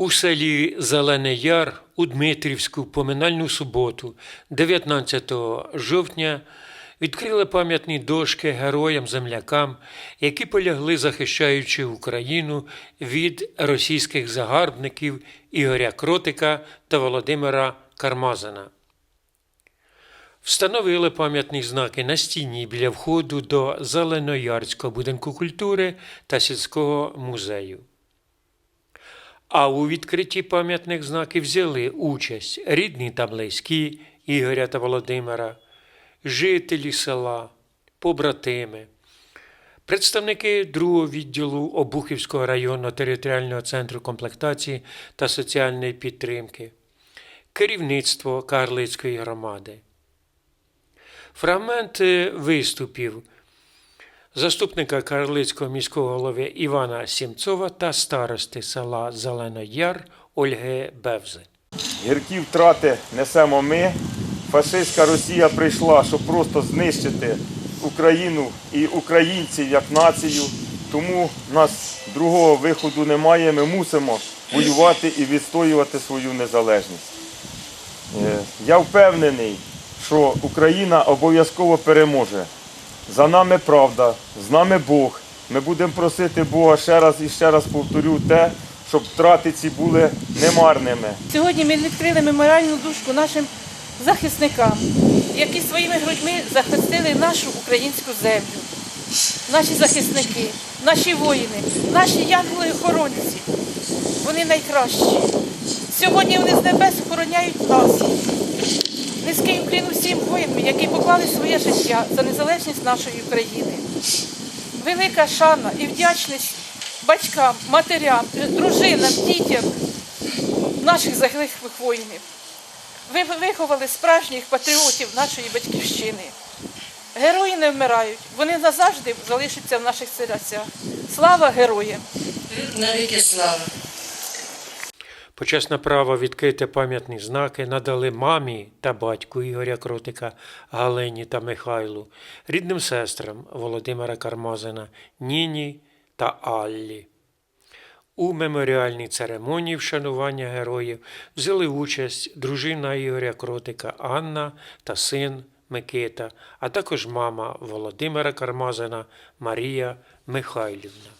У селі Зелений Яр у Дмитрівську поминальну суботу, 19 жовтня, відкрили пам'ятні дошки героям-землякам, які полягли, захищаючи Україну від російських загарбників Ігоря Кротика та Володимира Кармазина. Встановили пам'ятні знаки на стіні біля входу до Зеленоярського будинку культури та сільського музею. А у відкритті пам'ятних знаків взяли участь рідні та близькі Ігоря та Володимира, жителі села, побратими, представники другого відділу Обухівського районного територіального центру комплектації та соціальної підтримки, керівництво Карлицької громади. Фрагменти виступів заступника Карлицького міського голови Івана Сімцова та старости села Зеленояр Ольги Бевзи. Гіркі втрати несемо ми. Фашистська Росія прийшла, щоб просто знищити Україну і українців як націю. Тому в нас другого виходу немає. Ми мусимо воювати і відстоювати свою незалежність. Е, Я впевнений, що Україна обов'язково переможе. За нами правда, з нами Бог. Ми будемо просити Бога ще раз і ще раз повторю те, щоб втрати ці були немарними. Сьогодні ми відкрили меморіальну дужку нашим захисникам, які своїми грудьми захистили нашу українську землю. Наші захисники, наші воїни, наші янголи-охоронці. Вони найкращі. Сьогодні вони з небес охороняють нас. Низький уклін усім воїнам, які поклали своє життя за незалежність нашої України. Велика шана і вдячність батькам, матерям, дружинам, дітям наших загиблих воїнів. Ви виховали справжніх патріотів нашої батьківщини. Герої не вмирають, вони назавжди залишаться в наших серцях. Слава героям! Навіки слава. Почесне право відкрити пам'ятні знаки надали мамі та батьку Ігоря Кротика, Галині та Михайлу, рідним сестрам Володимира Кармазина, Ніні та Аллі. У меморіальній церемонії вшанування героїв взяли участь дружина Ігоря Кротика Анна та син Микита, а також мама Володимира Кармазина Марія Михайлівна.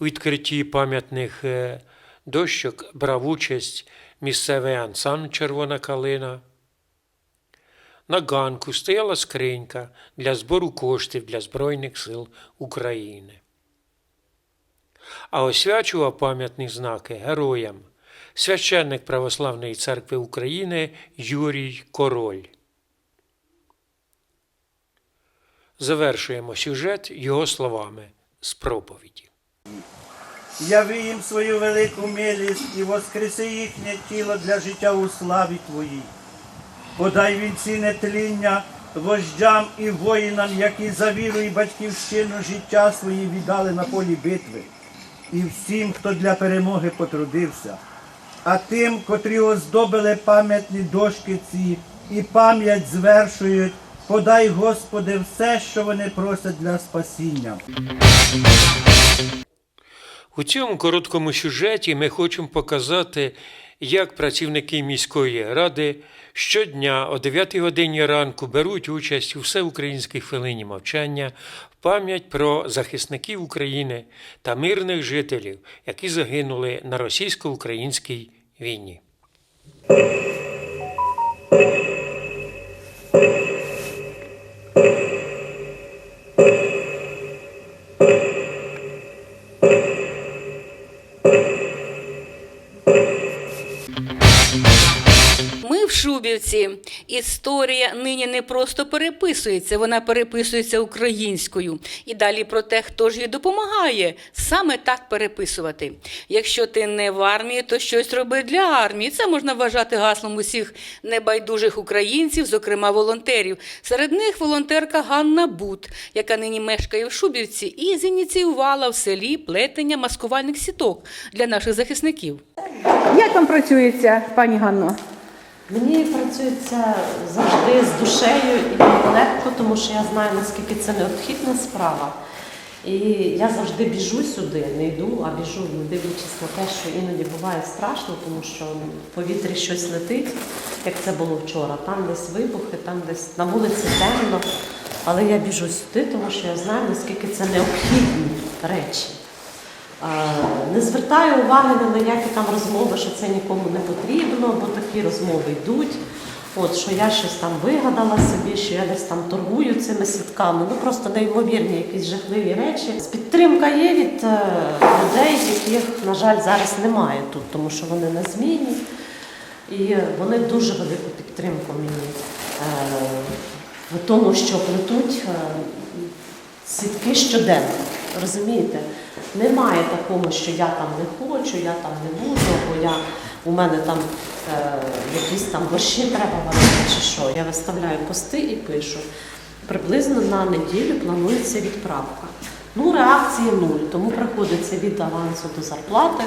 У відкритті пам'ятних е, дощок брав участь місцевий ансамбль Червона калина. На ганку стояла скринька для збору коштів для Збройних сил України. А освячував пам'ятні знаки героям священник Православної церкви України Юрій Король. Завершуємо сюжет його словами з проповіді. Яви їм свою велику милість і воскреси їхнє тіло для життя у славі Твоїй. Подай вінці нетління вождям і воїнам, які за віру і батьківщину життя свої віддали на полі битви, і всім, хто для перемоги потрудився, а тим, котрі оздобили пам'ятні дошки ці і пам'ять звершують, подай, Господи, все, що вони просять для спасіння. У цьому короткому сюжеті ми хочемо показати, як працівники міської ради щодня о 9 годині ранку беруть участь у всеукраїнській хвилині мовчання в пам'ять про захисників України та мирних жителів, які загинули на російсько-українській війні. В Історія нині не просто переписується, вона переписується українською. І далі про те, хто ж їй допомагає саме так переписувати. Якщо ти не в армії, то щось роби для армії. Це можна вважати гаслом усіх небайдужих українців, зокрема волонтерів. Серед них волонтерка Ганна Бут, яка нині мешкає в Шубівці, і зініціювала в селі плетення маскувальних сіток для наших захисників. Як вам працюється, пані Ганно? Мені працюється завжди з душею і легко, тому що я знаю, наскільки це необхідна справа. І я завжди біжу сюди, не йду, а біжу, не дивлячись на те, що іноді буває страшно, тому що в повітрі щось летить, як це було вчора. Там десь вибухи, там десь на вулиці темно. Але я біжу сюди, тому що я знаю, наскільки це необхідні речі. Не звертаю уваги на ніякі там розмови, що це нікому не потрібно, бо такі розмови йдуть. От що я щось там вигадала собі, що я десь там торгую цими сітками. Ну просто неймовірні якісь жахливі речі. Підтримка є від е, людей, яких, на жаль, зараз немає тут, тому що вони на зміні. І вони дуже велику підтримку мені е, в тому, що плетуть е, сітки щоденно. Розумієте? Немає такого, що я там не хочу, я там не буду, бо я, у мене там е, якісь там борщі треба варити чи що. Я виставляю пости і пишу. Приблизно на неділю планується відправка. Ну, реакції нуль, тому приходиться від авансу до зарплати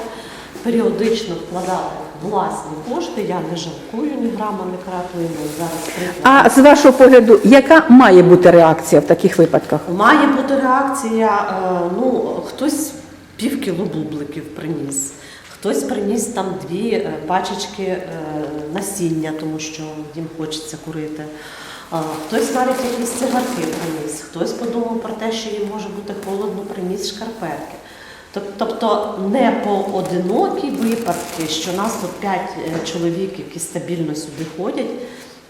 періодично вкладати власні кошти. Я не жалкую ні грама, ні краплі. Ми зараз. А з вашого погляду, яка має бути реакція в таких випадках? Має бути реакція. е, Ну, хтось пів кіло бубликів приніс, хтось приніс там дві е, пачечки е, насіння, тому що їм хочеться курити. А, Хтось навіть якісь цигарки приніс, хтось подумав про те, що їм може бути холодно, приніс шкарпетки. Тоб- Тобто не поодинокі випадки, що нас тут п'ять е, чоловік, які стабільно сюди ходять,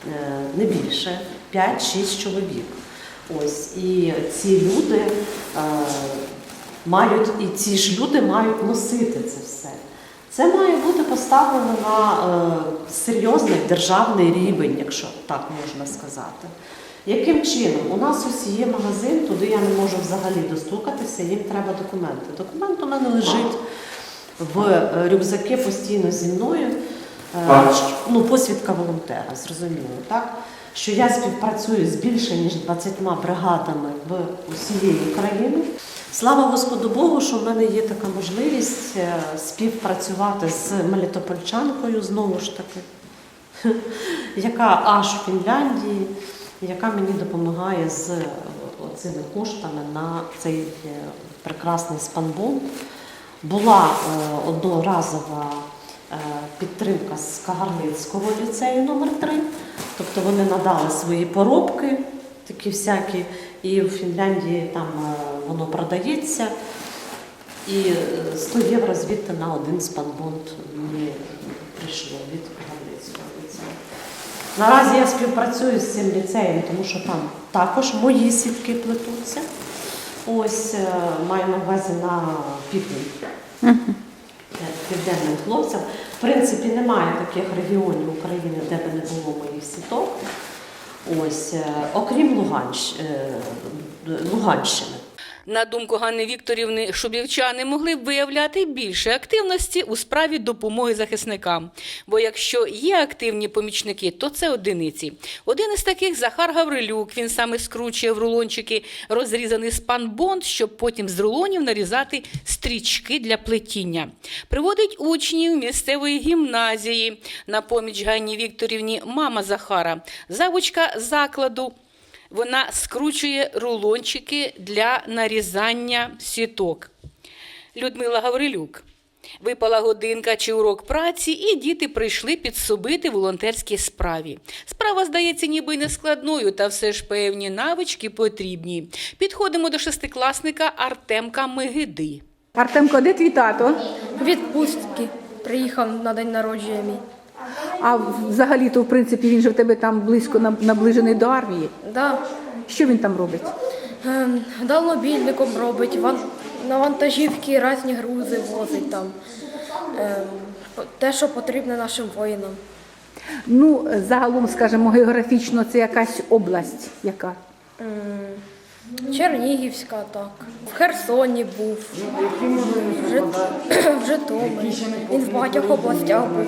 е, не більше, 5-6 чоловік. Ось і ці люди е, мають, і ці ж люди мають носити це все. Це має бути поставлено на серйозний державний рівень, якщо так можна сказати. Яким чином? У нас ось є магазин, туди я не можу взагалі достукатися, їм треба документи. Документ у мене лежить в е, рюкзаки постійно зі мною. Е, Ну, посвідка волонтера, зрозуміло, так? Що я співпрацюю з більше ніж 20 бригадами в усієї країни. Слава Господу Богу, що в мене є така можливість е, співпрацювати з Мелітопольчанкою знову ж таки, яка аж в Фінляндії, яка мені допомагає з е, цими коштами на цей е, прекрасний спанбон. Була е, одноразова підтримка з Кагарницького ліцею номер 3 Тобто вони надали свої поробки, такі всякі, і в Фінляндії там воно продається. І е, 100 євро звідти на один спанбонд мені прийшло від. Наразі я співпрацюю з цим ліцеєм, тому що там також мої сітки плетуться. Ось е, маю на увазі на південь е, південним хлопцям. В принципі, немає таких регіонів України, де би не було моїх сіток. Ось, е, окрім Луганщ, Луганщини. На думку Ганни Вікторівни, шубівчани могли б виявляти більше активності у справі допомоги захисникам. Бо якщо є активні помічники, то це одиниці. Один із таких Захар Гаврилюк. Він саме скручує в рулончики розрізаний спанбонд, щоб потім з рулонів нарізати стрічки для плетіння. Приводить учнів місцевої гімназії на поміч Ганні Вікторівні мама Захара, завучка закладу. Вона скручує рулончики для нарізання сіток. Людмила Гаврилюк. Випала годинка чи урок праці, і діти прийшли підсобити волонтерській справі. Справа здається ніби не складною, та все ж певні навички потрібні. Підходимо до шестикласника Артемка Мигиди. Артемко, де твій тато? Відпустки. Приїхав на день народження мій. А взагалі-то, в принципі, він же в тебе там близько наближений до армії. Да. Що він там робить? Ем, робить, ван... на вантажівки різні грузи возить там. Ем, те, що потрібно нашим воїнам. Ну, загалом, скажімо, географічно це якась область, яка. Чернігівська, так. В Херсоні був, в Житомирі. Він в багатьох областях був.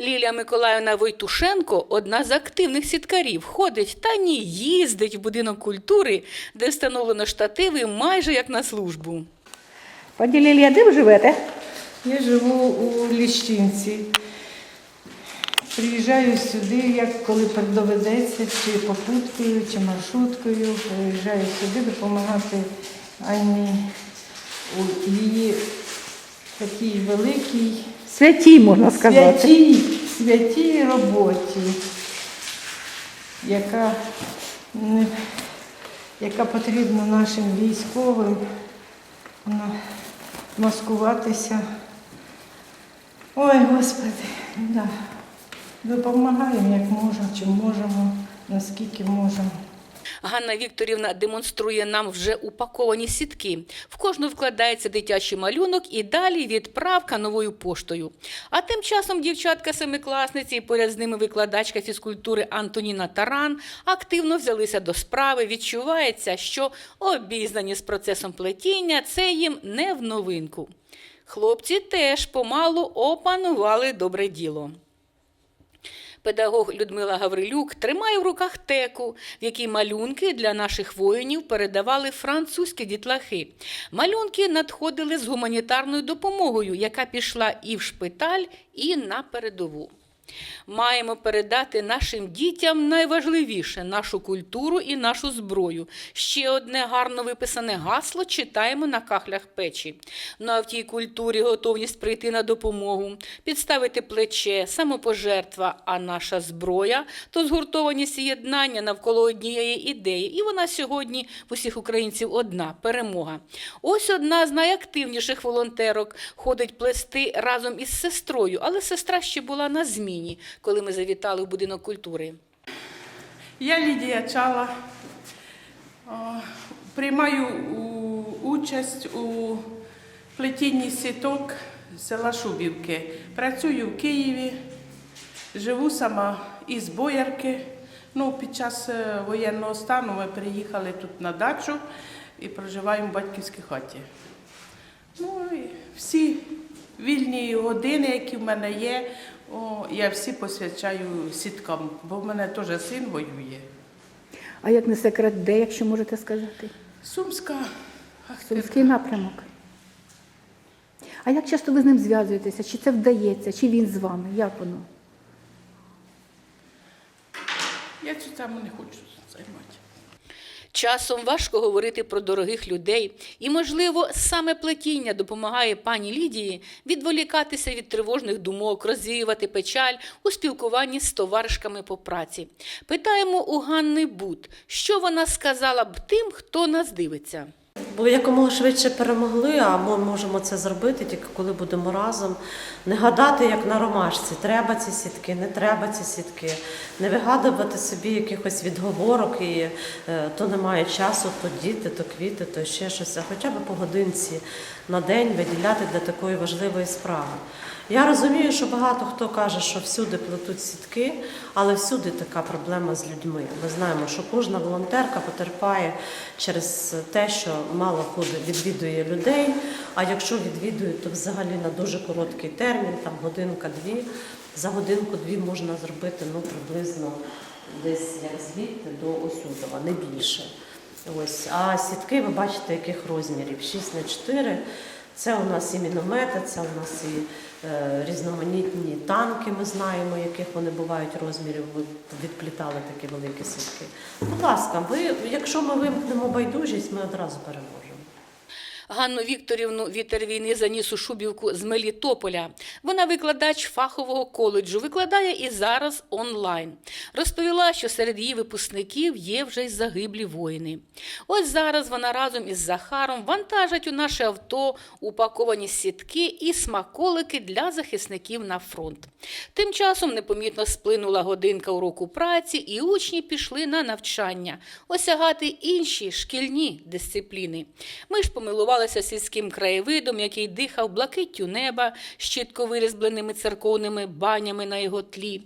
Лілія Миколаївна Войтушенко одна з активних сіткарів. Ходить та ні, їздить в будинок культури, де встановлено штативи майже як на службу. Пані Лілія, де ви живете? Я живу у Ліщинці. Приїжджаю сюди, як коли доведеться, чи попуткою, чи маршруткою. Приїжджаю сюди допомагати ані у її такій великій Святі, можна сказати. святій, святій роботі, яка, яка потрібна нашим військовим маскуватися. Ой, Господи, да. допомагаємо як можемо, чим можемо, наскільки можемо. Ганна Вікторівна демонструє нам вже упаковані сітки. В кожну вкладається дитячий малюнок і далі відправка новою поштою. А тим часом дівчатка семикласниці і поряд з ними викладачка фізкультури Антоніна Таран активно взялися до справи. Відчувається, що обізнані з процесом плетіння це їм не в новинку. Хлопці теж помалу опанували добре діло. Педагог Людмила Гаврилюк тримає в руках теку, в якій малюнки для наших воїнів передавали французькі дітлахи. Малюнки надходили з гуманітарною допомогою, яка пішла і в шпиталь, і на передову. Маємо передати нашим дітям найважливіше нашу культуру і нашу зброю. Ще одне гарно виписане гасло читаємо на кахлях печі. Ну а в тій культурі готовність прийти на допомогу, підставити плече, самопожертва, а наша зброя то згуртованість і єднання навколо однієї ідеї. І вона сьогодні в усіх українців одна перемога. Ось одна з найактивніших волонтерок ходить плести разом із сестрою, але сестра ще була на зміні, коли ми завітали в будинок культури. Я Лідія Чала. Приймаю участь у плетінні сіток села Шубівки. Працюю в Києві, живу сама із Боярки. Ну, під час е, воєнного стану ми приїхали тут на дачу і проживаємо в батьківській хаті. Ну, і всі вільні години, які в мене є, о, я всі посвячаю сіткам, бо в мене теж син воює. А як не секрет, де, якщо можете сказати? Сумська Сумський напрямок. А як часто ви з ним зв'язуєтеся? Чи це вдається, чи він з вами? Як воно? Я цю тему не хочу займати. Часом важко говорити про дорогих людей, і, можливо, саме плетіння допомагає пані Лідії відволікатися від тривожних думок, розвіювати печаль у спілкуванні з товаришками по праці. Питаємо у Ганни Бут, що вона сказала б тим, хто нас дивиться. Бо якомога швидше перемогли, а ми можемо це зробити тільки коли будемо разом. Не гадати, як на ромашці, треба ці сітки, не треба ці сітки, не вигадувати собі якихось відговорок, і е, то немає часу, то діти, то квіти, то ще щось, а хоча б по годинці на день виділяти для такої важливої справи. Я розумію, що багато хто каже, що всюди плетуть сітки, але всюди така проблема з людьми. Ми знаємо, що кожна волонтерка потерпає через те, що мало ходить, відвідує людей. А якщо відвідує, то взагалі на дуже короткий термін, там годинка-дві. За годинку-дві можна зробити ну, приблизно десь як звідти до Осюдова, не більше. Ось. А сітки ви бачите, яких розмірів? 6 на 4. Це у нас і міномети, це у нас і е, різноманітні танки, ми знаємо, яких вони бувають розмірів. Ви відплітали такі великі сітки. Будь ласка, ви, якщо ми вимкнемо байдужість, ми одразу переможемо. Ганну Вікторівну вітер війни заніс у Шубівку з Мелітополя. Вона викладач фахового коледжу, викладає і зараз онлайн. Розповіла, що серед її випускників є вже й загиблі воїни. Ось зараз вона разом із Захаром вантажать у наше авто упаковані сітки і смаколики для захисників на фронт. Тим часом непомітно сплинула годинка уроку праці, і учні пішли на навчання, осягати інші шкільні дисципліни. Ми ж помилувалися сільським краєвидом, який дихав блакиттю неба з чітко вирізбленими церковними банями на його тлі.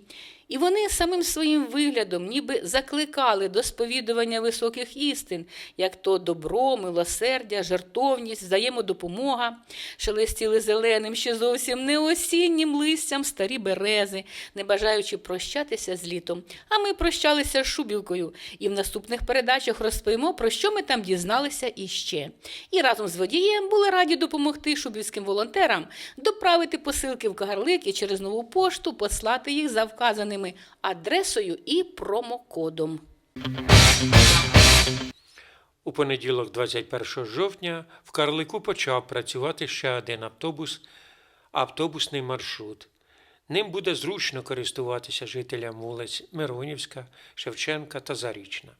І вони самим своїм виглядом ніби закликали до сповідування високих істин, як то добро, милосердя, жертовність, взаємодопомога, шелестіли зеленим, ще зовсім не осіннім листям старі берези, не бажаючи прощатися з літом. А ми прощалися з Шубівкою, і в наступних передачах розповімо, про що ми там дізналися іще. І разом з водієм були раді допомогти шубівським волонтерам доправити посилки в Кагарлик і через нову пошту послати їх за вказаними адресою і промокодом. У понеділок, 21 жовтня, в Карлику почав працювати ще один автобус, автобусний маршрут. Ним буде зручно користуватися жителям вулиць Миронівська, Шевченка та Зарічна.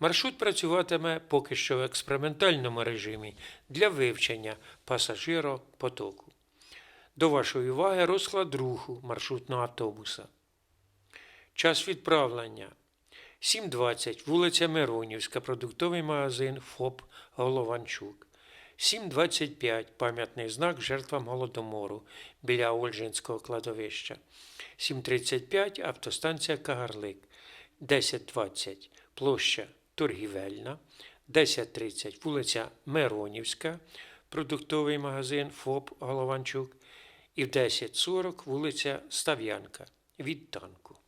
Маршрут працюватиме поки що в експериментальному режимі для вивчення пасажиропотоку. До вашої уваги розклад руху маршрутного автобуса. Час відправлення 7.20 вулиця Миронівська, продуктовий магазин ФОП Голованчук. 7.25 пам'ятний знак жертвам Голодомору біля Ольжинського кладовища. 7.35 автостанція Кагарлик. 10.20 площа Торгівельна. 10.30 вулиця Миронівська, продуктовий магазин ФОП Голованчук. І в 10.40 вулиця Став'янка від танку.